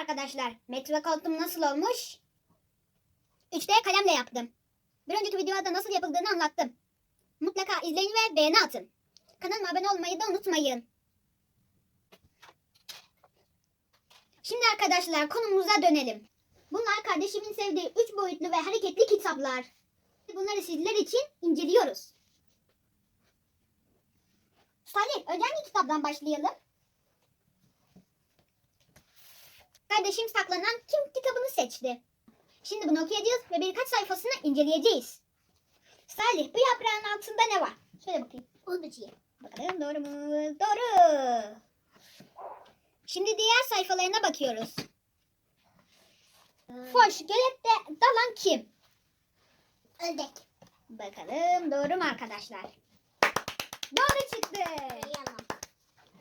arkadaşlar. Metre koltuğum nasıl olmuş? 3D kalemle yaptım. Bir önceki videoda nasıl yapıldığını anlattım. Mutlaka izleyin ve beğeni atın. Kanalıma abone olmayı da unutmayın. Şimdi arkadaşlar konumuza dönelim. Bunlar kardeşimin sevdiği 3 boyutlu ve hareketli kitaplar. Bunları sizler için inceliyoruz. Salih, önce hangi kitaptan başlayalım? Kardeşim saklanan kim kitabını seçti. Şimdi bunu okuyacağız ve birkaç sayfasını inceleyeceğiz. Salih, bu yaprağın altında ne var? Şöyle bakayım. Unutmayayım. Bakalım doğru mu? Doğru. Şimdi diğer sayfalarına bakıyoruz. Foş, gölepte dalan kim? Ördek. Bakalım doğru mu arkadaşlar? Doğru çıktı.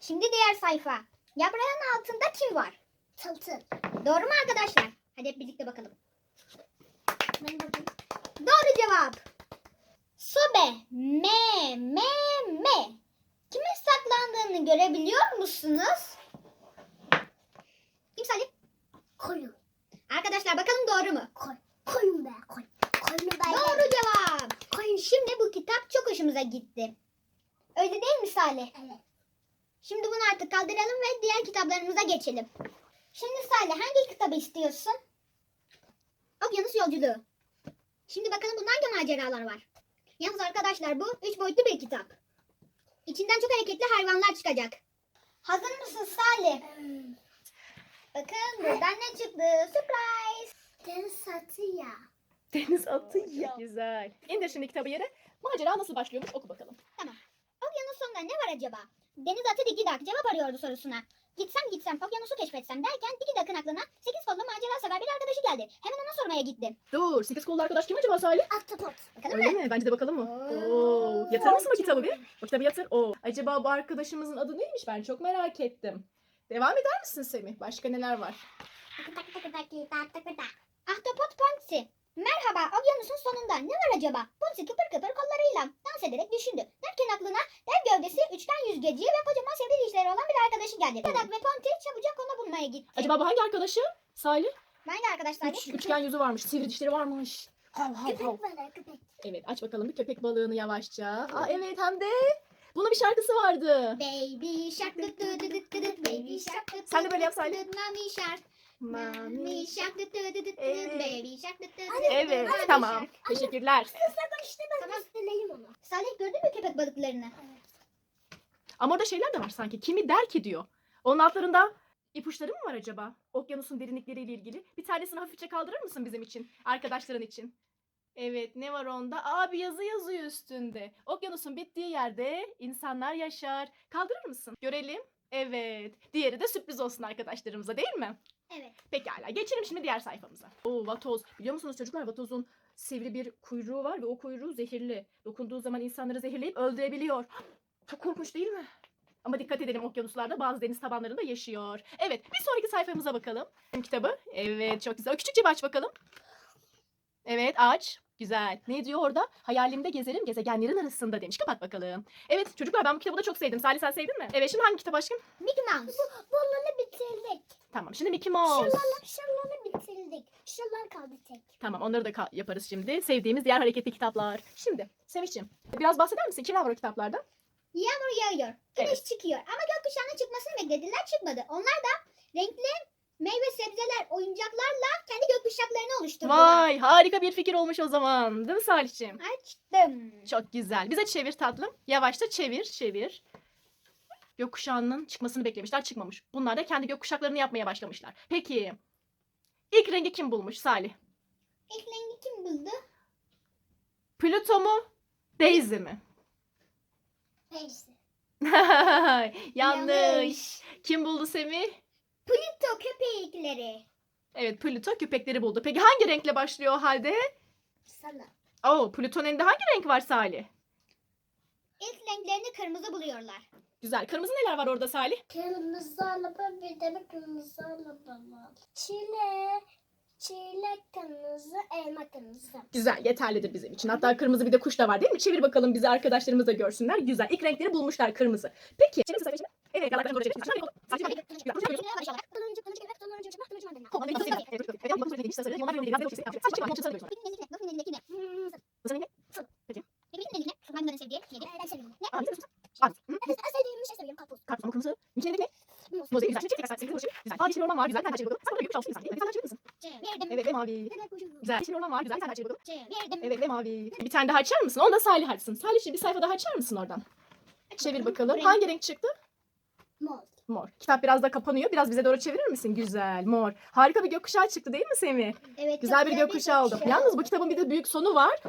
Şimdi diğer sayfa. Yaprağın altında kim var? Tıltıl. Doğru mu arkadaşlar? Hadi hep birlikte bakalım. Ben bakayım. Doğru cevap. Sobe. Me, me, me. Kimin saklandığını görebiliyor musunuz? Kim Salih? Koyun. Arkadaşlar bakalım doğru mu? Koy. Koyun be koy. Koyunu ben Doğru cevap. Koyun. Şimdi bu kitap çok hoşumuza gitti. Öyle değil mi Salih? Evet. Şimdi bunu artık kaldıralım ve diğer kitaplarımıza geçelim. Şimdi Salih hangi kitabı istiyorsun? Okyanus Yolculuğu. Şimdi bakalım bunda hangi maceralar var? Yalnız arkadaşlar bu üç boyutlu bir kitap. İçinden çok hareketli hayvanlar çıkacak. Hazır mısın Salih? Hmm. Bakın buradan ne çıktı? Surprise! Deniz satı ya. Deniz atı ya. Güzel. İndir şimdi kitabı yere. Macera nasıl başlıyormuş oku bakalım. Okyanus sonunda ne var acaba? Deniz atı Digidak cevap arıyordu sorusuna. Gitsem gitsem okyanusu keşfetsem derken Digidak'ın aklına 8 kollu macera sever bir arkadaşı geldi. Hemen ona sormaya gitti. Dur. Sekiz kollu arkadaş kim acaba Salih? Ahtapot. Bakalım Öyle mı? mi? Bence de bakalım mı? Oo. Oo. Yatırır mısın o kitabı bir? O kitabı yatır. Oo. Acaba bu arkadaşımızın adı neymiş? Ben çok merak ettim. Devam eder misin Semih? Başka neler var? Tak tak tak tak tak tak. Ahtapot Ponsi. Merhaba okyanusun sonunda ne var acaba? Ponsi kıpır kıpır kollarıyla dans ederek düşündü. Derken aklına dev gövdesi, üçgen yüzgeci ve kocaman sivri dişleri olan bir arkadaşı geldi. Digidak ve Ponti çabucak onu bulmaya gitti. Acaba bu hangi arkadaşı? Salih? Ben de arkadaşlar Üç, üçgen yüzü varmış. Sivri dişleri varmış. Hav hav hav. Köpek balığı köpek. Evet aç bakalım bir köpek balığını yavaşça. Aa evet hem de bunun bir şarkısı vardı. Baby shark dıt dıt dıt dıt baby shark dıt Sen de böyle yap Salih. Mami shark. Mami Evet. baby tamam. Teşekkürler. Kızlardan işte ben Tamam. göstereyim onu. Salih gördün mü köpek balıklarını? Ama orada şeyler de var sanki. Kimi der ki diyor. Onun altlarında ipuçları mı var acaba? Okyanusun derinlikleriyle ilgili. Bir tanesini hafifçe kaldırır mısın bizim için? Arkadaşların için. Evet ne var onda? Aa bir yazı yazıyor üstünde. Okyanusun bittiği yerde insanlar yaşar. Kaldırır mısın? Görelim. Evet. Diğeri de sürpriz olsun arkadaşlarımıza değil mi? Evet. Pekala. Geçelim şimdi diğer sayfamıza. Oo vatoz. Biliyor musunuz çocuklar vatozun sivri bir kuyruğu var ve o kuyruğu zehirli. Dokunduğu zaman insanları zehirleyip öldürebiliyor. Çok korkunç değil mi? Ama dikkat edelim okyanuslarda bazı deniz tabanlarında yaşıyor. Evet bir sonraki sayfamıza bakalım. Kitabı. Evet çok güzel. O küçük cebi aç bakalım. Evet aç. Güzel. Ne diyor orada? Hayalimde gezerim gezegenlerin arasında demiş. Kapat bakalım. Evet çocuklar ben bu kitabı da çok sevdim. Salih sen sevdin mi? Evet şimdi hangi kitap aşkım? Mickey Mouse. Bunları bitirdik. Tamam şimdi Mickey Mouse. Şuraları, şuraları bitirdik. Şuralar kaldı tek. Tamam onları da ka- yaparız şimdi. Sevdiğimiz diğer hareketli kitaplar. Şimdi Sevinç'ciğim biraz bahseder misin? Kim var o kitaplarda? Yağmur yağıyor. Güneş Evet. çıkıyor. Ama gökkuşağının çıkmasını beklediler çıkmadı. Onlar da renkli meyve sebzeler, oyuncaklarla kendi gökkuşaklarını oluşturdular. Vay harika bir fikir olmuş o zaman. Değil mi Salih'ciğim? Açtım. Çok güzel. Bize çevir tatlım. Yavaşça çevir, çevir. Gökkuşağının çıkmasını beklemişler, çıkmamış. Bunlar da kendi gökkuşaklarını yapmaya başlamışlar. Peki, ilk rengi kim bulmuş Salih? İlk rengi kim buldu? Plüto mu, Daisy mi? Neyse. Yanlış. Kim buldu Semih? Pluto köpekleri. Evet, Plüto köpekleri buldu. Peki hangi renkle başlıyor o halde? Sana. Oo, Plüton'un elinde hangi renk var Salih? İlk renklerini kırmızı buluyorlar. Güzel. Kırmızı neler var orada Salih? Kırmızı araba bir de bir kırmızı araba var. Çile, çilek kırmızı, elma kırmızı. Güzel, yeterlidir bizim için. Hatta kırmızı bir de kuş da var değil mi? Çevir bakalım bizi arkadaşlarımız da görsünler. Güzel. İlk renkleri bulmuşlar kırmızı. Peki. Evet, yalan doğru çevirmiş. Kılıncı, kılıncı, kılıncı, kılıncı, kılıncı, kılıncı, kılıncı, kılıncı, kılıncı, sarı sarı. Limonlar birbirine biraz da çok Sadece çıkan sarı görüyorsun. Peki ne? Nasıl ne? Ne? Bu senin ne? Peki. Peki ne? Ne? Hangilerini sevdiği? Yedi. Ben seviyorum. Ne? Aa, ne seviyorsun sen? Aa, hı? Evet, en sevdiğim bir şey seviyorum. Karpuz. Karpuz ama kırmızı. Mükemmel ne? Muz. Muz değil. Güzel. Şimdi tekrar sevgili Güzel. Aa, yeşil orman var. Güzel. Bir tane çevir bakalım. Sen burada büyük çalıştın insan değil mi? Bir tane çevirir misin? Çevirdim. Evet ve mavi. Güzel. Yeşil orman var. Güzel. Bir tane çevir bakalım. Çevirdim. Evet ve mavi. Bir tane daha açar mısın? Onu da Salih açsın. Salih'ciğim bir sayfa daha açar mısın oradan? Çevir bakalım. Renk. Hangi renk çıktı? Mor. Mor. Kitap biraz da kapanıyor. Biraz bize doğru çevirir misin? Güzel. Mor. Harika bir gökkuşağı çıktı değil mi Semih? Evet. Güzel bir gökkuşağı oldu. gökkuşağı Yalnız bu kitabın bir de büyük sonu var.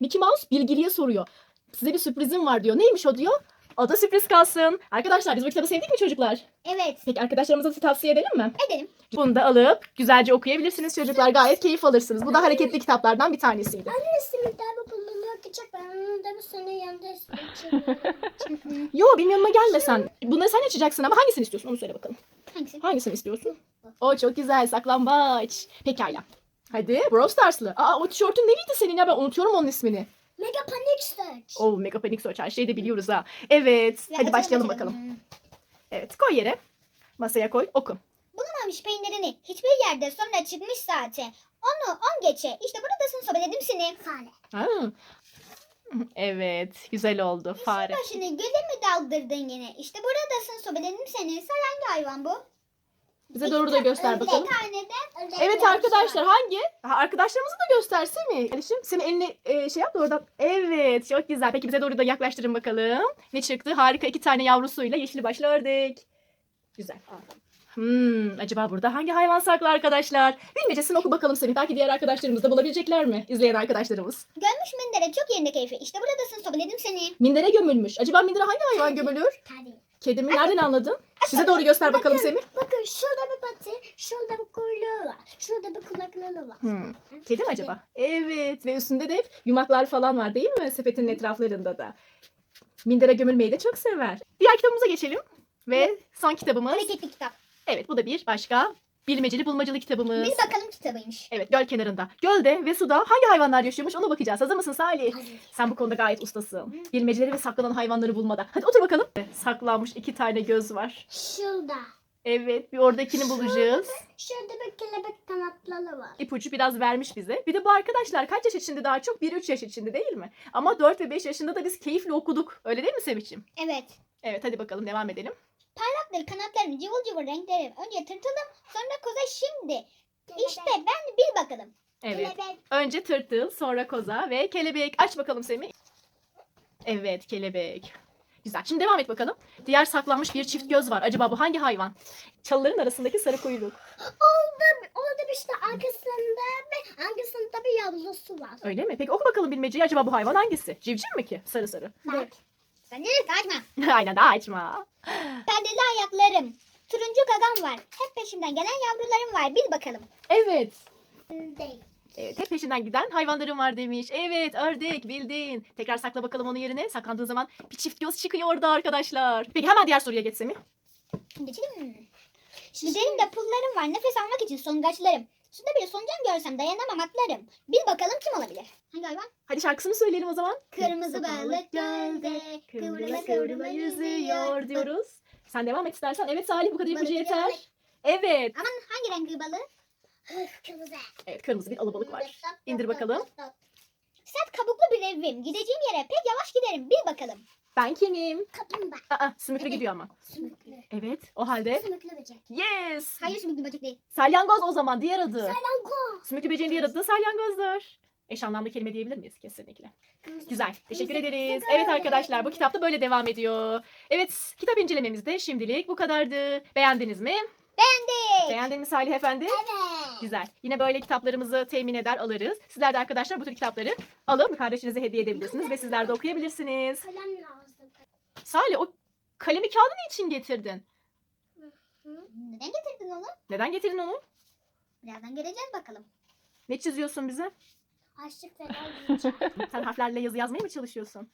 Mickey Mouse bilgiliye soruyor. Size bir sürprizim var diyor. Neymiş o diyor? O da sürpriz kalsın. Arkadaşlar biz bu kitabı sevdik mi çocuklar? Evet. Peki arkadaşlarımıza da tavsiye edelim mi? Edelim. Bunu da alıp güzelce okuyabilirsiniz çocuklar. Gayet keyif alırsınız. Bu da hareketli kitaplardan bir tanesiydi. Anne simitten bu bulunma küçük. Ben onu da bu sene yanında içiyorum. Yo benim yanıma gelme sen. Bunları sen açacaksın ama hangisini istiyorsun onu söyle bakalım. Hangisi? Hangisini istiyorsun? O çok güzel saklambaç. Pekala. Hadi Brawl Stars'lı. Aa o tişörtün neydi senin ya ben unutuyorum onun ismini. Mega Panic Search. Oh Mega Panic Search her şeyi de biliyoruz ha. Evet Ve hadi başlayalım bakalım. Evet koy yere. Masaya koy oku. Bulamamış peynirini hiçbir yerde sonra çıkmış saate. Onu on geçe. İşte buradasın sobeledim seni. Fare. Ha. Evet güzel oldu fare. Başını göle mi daldırdın yine? İşte buradasın sobeledim seni. Sen hangi hayvan bu? Bize doğru da göster bakalım. tane de Evet arkadaşlar hangi? Ha, arkadaşlarımızı da gösterse mi? Kardeşim senin elini e, şey yap da oradan. Evet çok güzel. Peki bize doğru da yaklaştırın bakalım. Ne çıktı? Harika iki tane yavrusuyla yeşil başlı ördek. Güzel. Hmm, acaba burada hangi hayvan saklı arkadaşlar? Bilmecesini oku bakalım Semih. Belki diğer arkadaşlarımız da bulabilecekler mi? İzleyen arkadaşlarımız. Görmüş Mendere çok yerinde keyfi. İşte buradasın sobeledim seni. Mindere gömülmüş. Acaba mindere hangi hayvan gömülür? Kedi. Kedi mi? Nereden anladın? Bize doğru göster bakalım Semih. Bakın şurada bir patı, şurada bir kuyruğu var. Şurada bir kulakları var. Hmm. Kedi mi acaba? Evet ve üstünde de hep yumaklar falan var değil mi? Sepetin etraflarında da. Mindere gömülmeyi de çok sever. Diğer kitabımıza geçelim. Ve son kitabımız. Hareketli kitap. Evet bu da bir başka bilmeceli bulmacalı kitabımız. Bir bakalım kitabıymış. Evet göl kenarında. Gölde ve suda hangi hayvanlar yaşıyormuş ona bakacağız. Hazır mısın Salih? Hazır. Sen bu konuda gayet ustasın. Bilmeceleri ve saklanan hayvanları bulmada. Hadi otur bakalım. Saklanmış iki tane göz var. Şurada. Evet bir oradakini bulacağız. Şurada bir kelebek kanatları var. ipucu biraz vermiş bize. Bir de bu arkadaşlar kaç yaş içinde daha çok? 1-3 yaş içinde değil mi? Ama 4 ve 5 yaşında da biz keyifle okuduk. Öyle değil mi Sevinç'im? Evet. Evet hadi bakalım devam edelim. Parlaktır kanatlarım, cıvıl cıvıl renklerim. Önce tırtılım, sonra koza şimdi. İşte ben bir bakalım. Evet. Kelebek. Önce tırtıl, sonra koza ve kelebek. Aç bakalım Semih. Evet kelebek. Güzel. Şimdi devam et bakalım. Diğer saklanmış bir çift göz var. Acaba bu hangi hayvan? Çalıların arasındaki sarı kuyruk. Orada, orada bir işte arkasında ve arkasında bir yavrusu var. Öyle mi? Peki oku bakalım bilmeceyi. Acaba bu hayvan hangisi? Civciv mi ki? Sarı sarı. Bak. Sen nereye kaçma. Aynen açma. Perdeli ayaklarım. Turuncu gagam var. Hep peşimden gelen yavrularım var. Bil bakalım. Evet. Değil. Evet, hep peşinden giden hayvanlarım var demiş. Evet, ördek bildin. Tekrar sakla bakalım onun yerine. Saklandığı zaman bir çift göz çıkıyor orada arkadaşlar. Peki hemen diğer soruya geçsem mi? Geçelim. Üzerimde pullarım var. Nefes almak için songaçlarım. Suda bir soncan görsem dayanamam atlarım. Bil bakalım kim olabilir? Hangi hayvan? Hadi şarkısını söyleyelim o zaman. Kırmızı balık gölde, kıvrıla kıvrıla yüzüyor diyoruz. Sen devam et istersen. Evet Salih bu kadar ipucu Balık yeter. Evet. Aman hangi renkli balığı? Kırmızı. Evet kırmızı bir alabalık var. İndir bakalım. Sert kabuklu bir evim. Gideceğim yere pek yavaş giderim. Bil bakalım. Ben kimim? Kaplumbağa. Aa, sümüklü gidiyor ama. Sümüklü. Evet o halde. Sümüklü böcek. Yes. Hayır sümüklü böcek değil. Salyangoz o zaman diğer adı. Salyangoz. Sümüklü böceğin diğer adı da salyangozdur. Eş anlamlı kelime diyebilir miyiz? Kesinlikle. Güzel. Teşekkür ederiz. Evet arkadaşlar bu kitapta böyle devam ediyor. Evet kitap incelememiz de şimdilik bu kadardı. Beğendiniz mi? Beğendik. Beğendin mi Salih Efendi? Evet. Güzel. Yine böyle kitaplarımızı temin eder alırız. Sizler de arkadaşlar bu tür kitapları alıp kardeşinize hediye edebilirsiniz ve sizler de okuyabilirsiniz. Kalem lazım. Salih o kalemi kağıdı için getirdin? Neden getirdin onu? Neden getirdin onu? Birazdan geleceğiz bakalım. Ne çiziyorsun bize? Açlık falan yiyeceğim. Sen harflerle yazı yazmaya mı çalışıyorsun?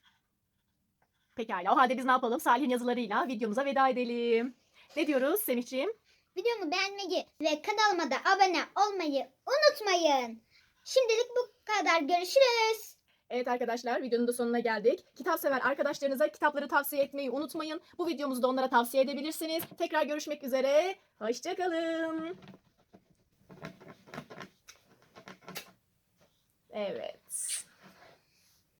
Pekala. O halde biz ne yapalım? Salih'in yazılarıyla videomuza veda edelim. Ne diyoruz Semihciğim? Videomu beğenmeyi ve kanalıma da abone olmayı unutmayın. Şimdilik bu kadar. Görüşürüz. Evet arkadaşlar videonun da sonuna geldik. Kitap sever arkadaşlarınıza kitapları tavsiye etmeyi unutmayın. Bu videomuzu da onlara tavsiye edebilirsiniz. Tekrar görüşmek üzere. Hoşçakalın. Evet.